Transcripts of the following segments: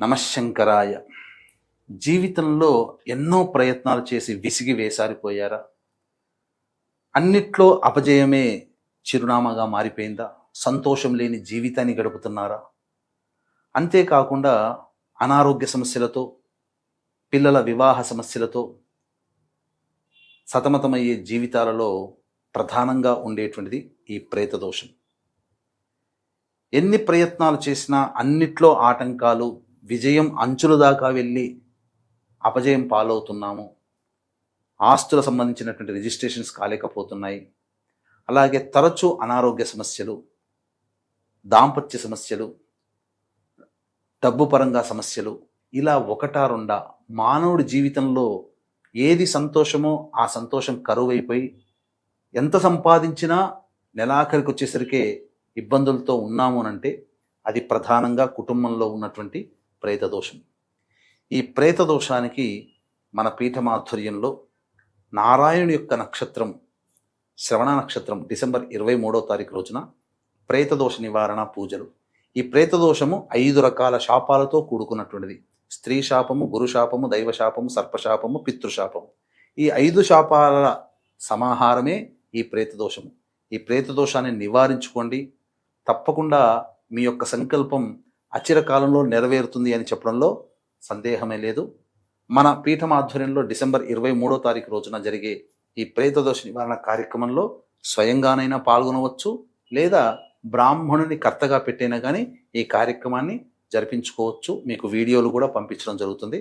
నమశంకరాయ. జీవితంలో ఎన్నో ప్రయత్నాలు చేసి విసిగి వేసారిపోయారా? అన్నిట్లో అపజయమే చిరునామాగా మారిపోయిందా? సంతోషం లేని జీవితాన్ని గడుపుతున్నారా? అంతేకాకుండా అనారోగ్య సమస్యలతో పిల్లల వివాహ సమస్యలతో సతమతమయ్యే జీవితాలలో ప్రధానంగా ఉండేటువంటిది ఈ ప్రేత దోషం ఎన్ని ప్రయత్నాలు చేసినా అన్నిట్లో ఆటంకాలు విజయం అంచుల దాకా వెళ్ళి అపజయం పాలవుతున్నాము. ఆస్తుల సంబంధించినటువంటి రిజిస్ట్రేషన్స్ కాలేకపోతున్నాయి. అలాగే తరచూ అనారోగ్య సమస్యలు దాంపత్య సమస్యలు డబ్బు పరంగా సమస్యలు ఇలా ఒకటా రెండా మానవుడి జీవితంలో ఏది సంతోషమో ఆ సంతోషం కరువైపోయి ఎంత సంపాదించినా నెలాఖరికి వచ్చేసరికి ఇబ్బందులతో ఉన్నాము అంటే అది ప్రధానంగా కుటుంబంలో ఉన్నటువంటి ప్రేత దోషం ఈ ప్రేత దోషానికి మన పీఠమాధుర్యంలో నారాయణుని యొక్క నక్షత్రం శ్రవణ నక్షత్రం డిసెంబర్ ఇరవై మూడో తారీఖు రోజున ప్రేతదోష నివారణ పూజలు. ఈ ప్రేతదోషము ఐదు రకాల శాపాలతో కూడుకున్నటువంటిది. స్త్రీ శాపము గురు శాపము దైవ శాపము సర్పశాపము పితృశాపము ఈ ఐదు శాపాల సమాహారమే ఈ ప్రేతదోషము. ఈ ప్రేత దోషాన్ని నివారించుకోండి. తప్పకుండా మీ యొక్క సంకల్పం అచిర కాలంలో నెరవేరుతుంది అని చెప్పడంలో సందేహమే లేదు. మన పీఠం ఆధ్వర్యంలో డిసెంబర్ ఇరవై మూడో తారీఖు రోజున జరిగే ఈ ప్రేతదోష నివారణ కార్యక్రమంలో స్వయంగానైనా పాల్గొనవచ్చు లేదా బ్రాహ్మణుని కర్తగా పెట్టైనా కానీ ఈ కార్యక్రమాన్ని జరిపించుకోవచ్చు. మీకు వీడియోలు కూడా పంపించడం జరుగుతుంది.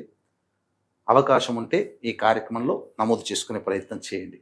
అవకాశం ఉంటే ఈ కార్యక్రమంలో నమోదు చేసుకునే ప్రయత్నం చేయండి.